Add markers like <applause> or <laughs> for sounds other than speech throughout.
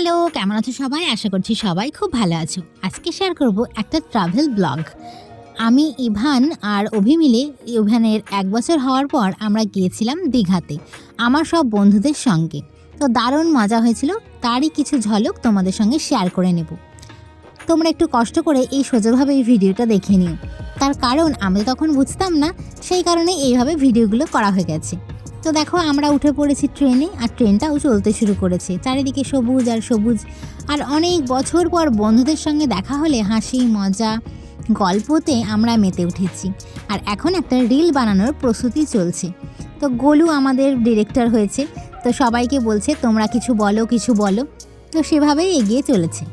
Hello, কেমন আছো সবাই? আশা করছি সবাই খুব ভালো আছো। আজকে শেয়ার করব একটা ট্রাভেল ব্লগ আমি ইভান আর অভি মিলে ইভানের এক বছর হওয়ার পর আমরা গিয়েছিলাম দীঘাতে, আমার সব বন্ধুদের সঙ্গে। তো দারুণ মজা হয়েছিল, তারই কিছু ঝলক তোমাদের সঙ্গে শেয়ার করে নেব। তোমরা একটু কষ্ট করে এই সোজাভাবে এই ভিডিওটা দেখে নিও। তার কারণ আমি তখন বুঝতাম না, সেই কারণে এইভাবে ভিডিওগুলো করা হয়ে গেছে। তো দেখো, আমরা উঠে পড়েছি ট্রেনে আর ট্রেনটাও চলতে শুরু করেছে। চারিদিকে সবুজ আর সবুজ। আর অনেক বছর পর বন্ধুদের সঙ্গে দেখা হলে হাসি, মজা, গল্পতে আমরা মেতে উঠেছি। আর এখন একটা রিল বানানোর প্রস্তুতি চলছে। তো গোলু আমাদের ডিরেক্টর হয়েছে। তো সবাইকে বলছে, তোমরা কিছু বলো কিছু বলো। তো সেভাবেই এগিয়ে চলেছে।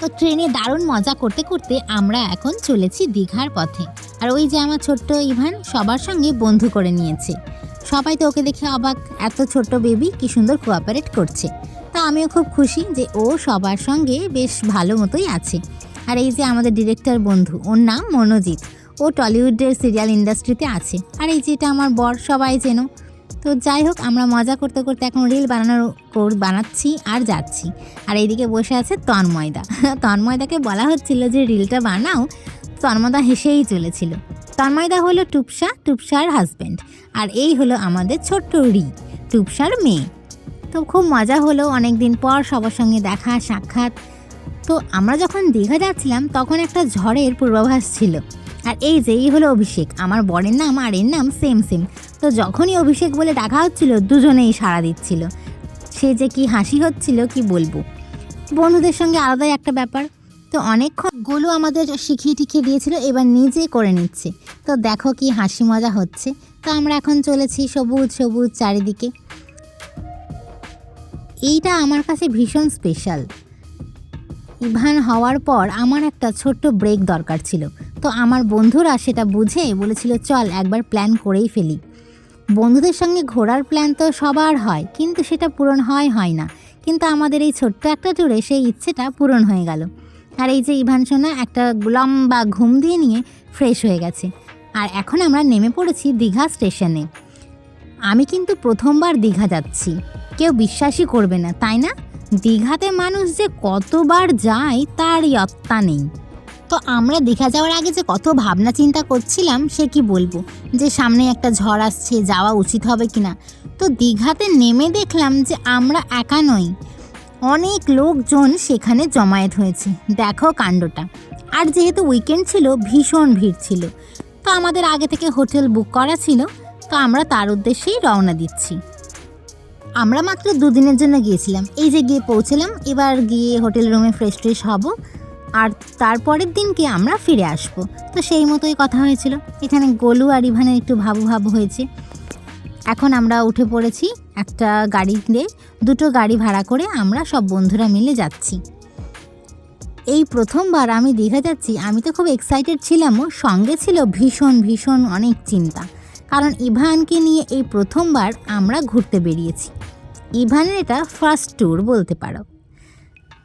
তো ট্রেনে দারুণ মজা করতে করতে আমরা এখন চলেছি দীঘার পথে। আর ওই যে আমার ছোট্ট ইভান, সবার সঙ্গে বন্ধু করে নিয়েছে। সবাই তো ওকে দেখে অবাক, এত ছোট্ট বেবি কি সুন্দর কোঅপারেট করছে। তা আমিও খুব খুশি যে ও সবার সঙ্গে বেশ ভালো মতোই আছে। আর এই যে আমাদের ডিরেক্টর বন্ধু, ওর নাম মনোজিৎ। ও টলিউডের সিরিয়াল ইন্ডাস্ট্রিতে আছে। আর এই যেটা আমার বর, সবাই চেনো। তো যাই হোক, আমরা মজা করতে করতে এখন রিল বানানোর বানাচ্ছি আর যাচ্ছি। আর এইদিকে বসে আছে তন্ময়দা। <laughs> তন্ময়দাকে বলা হচ্ছিল যে রিলটা বানাও। তন্ময়দা হেসেই চলেছিল। তন্ময়দা হলো টুপসা, টুপসার হাজব্যান্ড আর এই হলো আমাদের ছোট্ট রি, টুপসার মেয়ে। তো খুব মজা হলো অনেক দিন পর সবার সঙ্গে দেখা, সাক্ষাৎ। তো আমরা যখন দীঘা যাচ্ছিলাম, তখন একটা ঝড়ের পূর্বাভাস ছিল। আর এই যে, এই হলো অভিষেক। আমার বরের নাম আর এর নাম সেম সেম। তো যখনই অভিষেক বলে ডাকা হচ্ছিল, দুজনেই সাড়া দিচ্ছিল। সে যে কি হাসি হচ্ছিল, কি বলব? বন্ধুদের সঙ্গে আলাদাই একটা ব্যাপার। তো অনেকক্ষণ গোলু আমাদের শিখিয়ে টিখিয়ে দিয়েছিল, এবার নিজে করে নিচ্ছে। তো দেখো কি হাসি মজা হচ্ছে। তো আমরা এখন চলেছি সবুজ সবুজ চারিদিকে। এইটা আমার কাছে ভীষণ স্পেশাল ইভান হওয়ার পর আমার একটা ছোট্ট ব্রেক দরকার ছিল। তো আমার বন্ধুরা সেটা বুঝে বলেছিল, চল একবার প্ল্যান করেই ফেলি। বন্ধুদের সঙ্গে ঘোরার প্ল্যান তো সবার হয়, কিন্তু সেটা পূরণ হয় হয় না। কিন্তু আমাদের এই ছোট্ট একটা ট্যুরে সেই ইচ্ছেটা পূরণ হয়ে গেল। আর এই যে ইভান সোনা একটা লম্বা ঘুম দিয়ে নিয়ে ফ্রেশ হয়ে গেছে। আর এখন আমরা নেমে পড়েছি দীঘা স্টেশনে আমি কিন্তু প্রথমবার দীঘা যাচ্ছি। কেউ বিশ্বাসই করবে না, তাই না? দীঘাতে মানুষ যে কতবার যায় তার ইয়ত্তা নেই। তো আমরা দীঘা যাওয়ার আগে যে কত ভাবনা চিন্তা করছিলাম, সে কি বলব? যে সামনে একটা ঝড় আসছে, যাওয়া উচিত হবে কিনা? তো দীঘাতে নেমে দেখলাম যে আমরা একা নই। অনেক লোকজন সেখানে জমায়েত হয়েছে। দেখো কাণ্ডটা। আর যেহেতু উইকেন্ড ছিল, ভীষণ ভিড় ছিল। তো আমাদের আগে থেকে হোটেল বুক করা ছিল। তো আমরা তার উদ্দেশ্যেই রওনা দিচ্ছি। আমরা মাত্র দুদিনের জন্য গিয়েছিলাম। এই যে গিয়ে পৌঁছলাম, এবার গিয়ে হোটেল রুমে ফ্রেশ ট্রেশ হব। আর তারপরের দিনকে আমরা ফিরে আসব। তো সেই মতোই কথা হয়েছিল। এখানে গোলু আর ইভানের একটু ভাবু ভাবু হয়েছে। এখন আমরা উঠে পড়েছি একটা গাড়িতে দুটো গাড়ি ভাড়া করে আমরা সব বন্ধুরা মিলে যাচ্ছি। এই প্রথমবার আমি দীঘা যাচ্ছি, আমি তো খুব এক্সাইটেড ছিলামও সঙ্গে ছিল ভীষণ ভীষণ অনেক চিন্তা। কারণ ইভানকে নিয়ে এই প্রথমবার আমরা ঘুরতে বেরিয়েছি। ইভানের এটা ফার্স্ট ট্যুর বলতে পারো।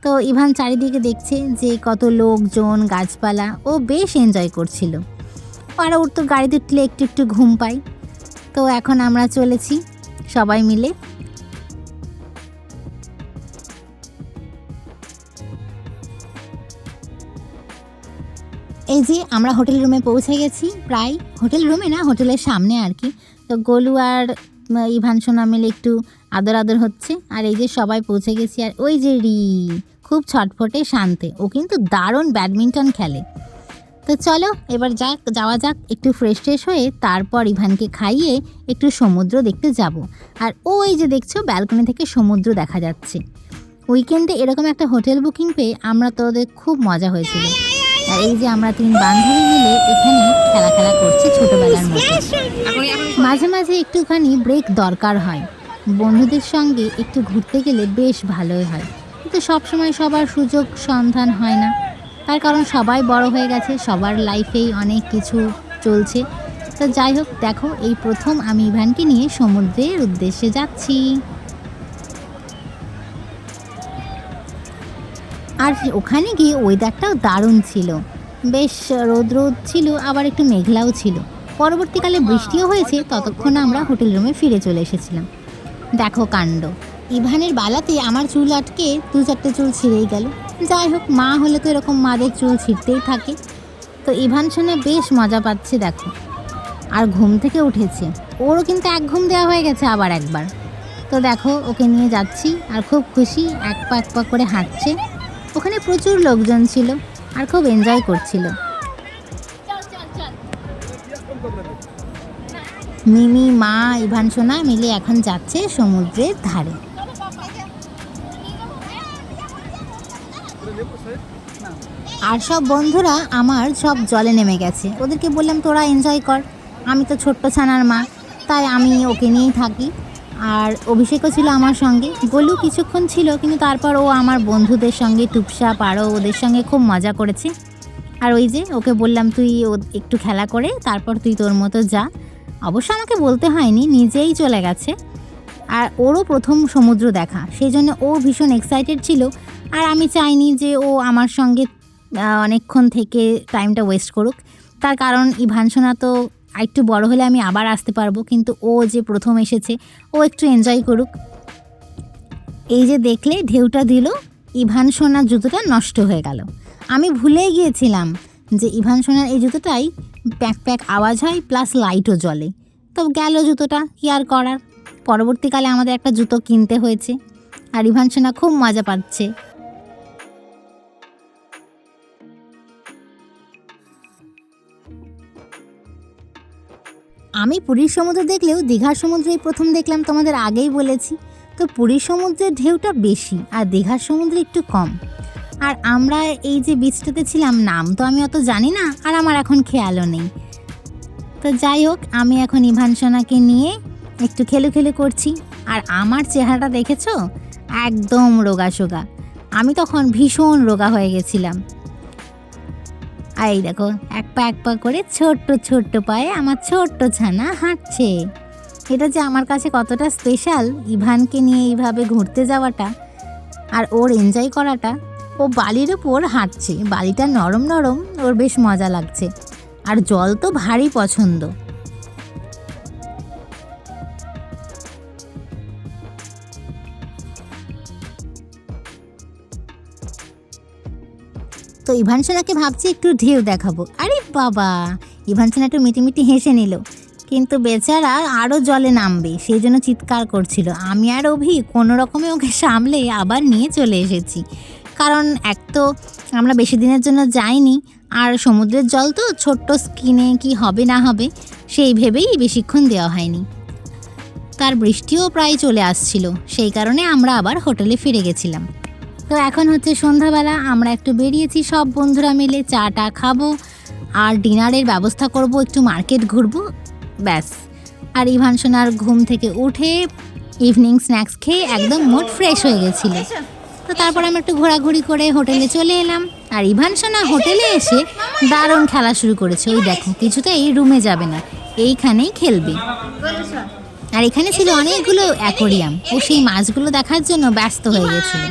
তো ইভান চারিদিকে দেখছে যে কত লোকজন, গাছপালা, ও বেশ এনজয় করছিল। আর ওর তো গাড়িতে একটু একটু ঘুম পাই তো এখন আমরা চলেছি, সবাই মিলে। এই যে আমরা হোটেল রুমে পৌঁছে গেছি, প্রায় হোটেল রুমে না, হোটেলের সামনে আর কি। তো গোলু আর ইভান, সোনা মিলে একটু আদর আদর হচ্ছে। আর এই যে সবাই পৌঁছে গেছি, আর ওই যে রি, খুব ছটফটে শান্তে। ও কিন্তু দারুণ ব্যাডমিন্টন খেলে। তো চলো, এবার যাক, যাওয়া যাক, একটু ফ্রেশ ট্রেশ হয়ে তারপর ইভানকে খাইয়ে একটু সমুদ্র দেখতে যাব। আর ওই যে দেখছ ব্যালকনি থেকে সমুদ্র দেখা যাচ্ছে। উইকেন্ডে এরকম একটা হোটেল বুকিং পেয়ে আমরা তো ওদের খুব মজা হয়েছিল। আর এই যে আমরা তিন বান্ধবী মিলে এখানে খেলা খেলা করছি ছোটোবেলার মতো। মাঝে মাঝে একটুখানি ব্রেক দরকার হয়। বন্ধুদের সঙ্গে একটু ঘুরতে গেলে বেশ ভালোই হয়। কিন্তু সবসময় সবার সুযোগ সন্ধান হয় না। তার কারণ সবাই বড় হয়ে গেছে সবার লাইফেই অনেক কিছু চলছে। তো যাই হোক দেখো এই প্রথম আমি ইভানকে নিয়ে সমুদ্রের উদ্দেশ্যে যাচ্ছি। আর ওখানে গিয়ে ওয়েদারটাও দারুণ ছিল। বেশ রোদ রোদ ছিল আবার একটু মেঘলাও ছিল। পরবর্তীকালে বৃষ্টিও হয়েছে ততক্ষণ আমরা হোটেল রুমে ফিরে চলে এসেছিলাম। দেখো কাণ্ড। ইভানের বালাতে আমার চুল আটকে দু চারটে চুল ছিঁড়েই গেল। যাই হোক মা হলে তো এরকম মাদের চুল ছিঁড়তেই থাকে। তো ইভান শোনা বেশ মজা পাচ্ছে, দেখো। আর ঘুম থেকে উঠেছে। ওরও কিন্তু এক ঘুম দেওয়া হয়ে গেছে আবার একবার। তো দেখো, ওকে নিয়ে যাচ্ছি আর খুব খুশি, এক পা এক পা করে হাঁটছে। ওখানে প্রচুর লোকজন ছিল আর খুব এনজয় করছিল। মিমি, মা, ইভান, সোনা মিলে এখন যাচ্ছে সমুদ্রের ধারে। আর সব বন্ধুরা আমার সব জলে নেমে গেছে। ওদেরকে বললাম, তোরা এনজয় কর। আমি তো ছোট্ট ছানার মা, তাই আমি ওকে নিয়েই থাকি। আর অভিষেকও ছিল আমার সঙ্গে। গলু কিছুক্ষণ ছিল, কিন্তু তারপর ও আমার বন্ধুদের সঙ্গে টুপসা পারো ওদের সঙ্গে খুব মজা করেছে। আর ওই যে ওকে বললাম, তুই ও একটু খেলা করে, তারপর তুই তোর মতো যা। অবশ্য আমাকে বলতে হয়নি, নিজেই চলে গেছে। আর ওরও প্রথম সমুদ্র দেখা, সেই জন্য ও ভীষণ এক্সাইটেড ছিল। আর আমি চাইনি যে ও আমার সঙ্গে অনেকক্ষণ থেকে টাইমটা ওয়েস্ট করুক। তার কারণ ইভান সোনা তো একটু বড় হলে আমি আবার আসতে পারব, কিন্তু ও যে প্রথম এসেছে, ও একটু এনজয় করুক। এই যে দেখলে ঢেউটা দিল ইভান সোনার জুতোটা নষ্ট হয়ে গেল। আমি ভুলেই গিয়েছিলাম যে ইভান সোনার এই জুতোটাই প্যাক প্যাক আওয়াজ হয় প্লাস লাইটও জ্বলে। তো গেল জুতোটা, কি আর করার? পরবর্তীকালে আমাদের একটা জুতো কিনতে হয়েছে, আর ইভান সোনা খুব মজা পাচ্ছে। আমি পুরীর সমুদ্র দেখলেও দীঘার সমুদ্রেই প্রথম দেখলাম, তোমাদের আগেই বলেছি। তো পুরীর সমুদ্রের ঢেউটা বেশি আর দীঘার সমুদ্রে একটু কম। আর আমরা এই যে বিচটাতে ছিলাম, নাম তো আমি অত জানি না আর আমার এখন খেয়ালও নেই। তো যাই হোক, আমি এখন ইভান সোনাকে নিয়ে একটু খেলু খেলু করছি। আর আমার চেহারাটা দেখেছ? একদম রোগা সোগা। আমি তখন ভীষণ রোগা হয়ে গেছিলাম। আর এই দেখো, এক পা এক পা করে ছোট্ট ছোট্ট পায়ে আমার ছোট্ট ছানা হাঁটছে। এটা যে আমার কাছে কতটা স্পেশাল ইভানকে নিয়ে এইভাবে ঘুরতে যাওয়াটা আর ওর এনজয় করাটা, ও বালির ওপর হাঁটছে। বালিটা নরম নরম, ওর বেশ মজা লাগছে। আর জল তো ভারী পছন্দ। তো ইভান সোনাকে ভাবছি একটু ঢেউ দেখাবো। আরে বাবা, ইভান একটু মিটিমিটি হেসে নিল। কিন্তু বেচারা আরও জলে নামবে, সেই জন্য চিৎকার করছিল। আমি আর অভি কোনো রকমে ওকে সামলে আবার নিয়ে চলে এসেছি। কারণ এক তো আমরা বেশি দিনের জন্য যাইনি, আর সমুদ্রের জল তো ছোট্ট স্কিনে কি হবে না হবে, সেই ভেবেই বেশিক্ষণ দেওয়া হয়নি। তার বৃষ্টিও প্রায় চলে আসছিল, সেই কারণে আমরা আবার হোটেলে ফিরে গেছিলাম। তো এখন হচ্ছে সন্ধ্যাবেলা আমরা একটু বেরিয়েছি সব বন্ধুরা মিলে চাটা খাব আর ডিনারের ব্যবস্থা করব একটু মার্কেট ঘুরবো ব্যাস। আর ইভান সোনার ঘুম থেকে উঠে ইভিনিং স্ন্যাক্স খেয়ে একদম মুড ফ্রেশ হয়ে গেছিল। তো তারপর আমরা একটু ঘোরাঘুরি করে হোটেলে চলে এলাম। আর ইভান সোনা হোটেলে এসে। দারুণ খেলা শুরু করেছে। ওই দেখো কিছুতে এই রুমে যাবে না এইখানেই খেলবে। আর এখানে ছিল অনেকগুলো অ্যাকোরিয়াম। ও সেই মাছগুলো দেখার জন্য ব্যস্ত হয়ে গেছিল।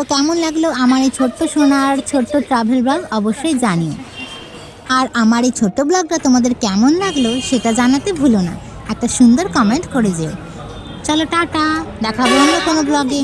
তো কেমন লাগল আমার এই ছোট্ট সোনার ছোট্ট ট্রাভেল ব্লগ অবশ্যই জানিও। আর আমার এই ছোট্ট ব্লগটা তোমাদের কেমন লাগল সেটা জানাতে ভুলো না। একটা সুন্দর কমেন্ট করে যেও। চলো টাটা দেখাবো অন্য কোনো ব্লগে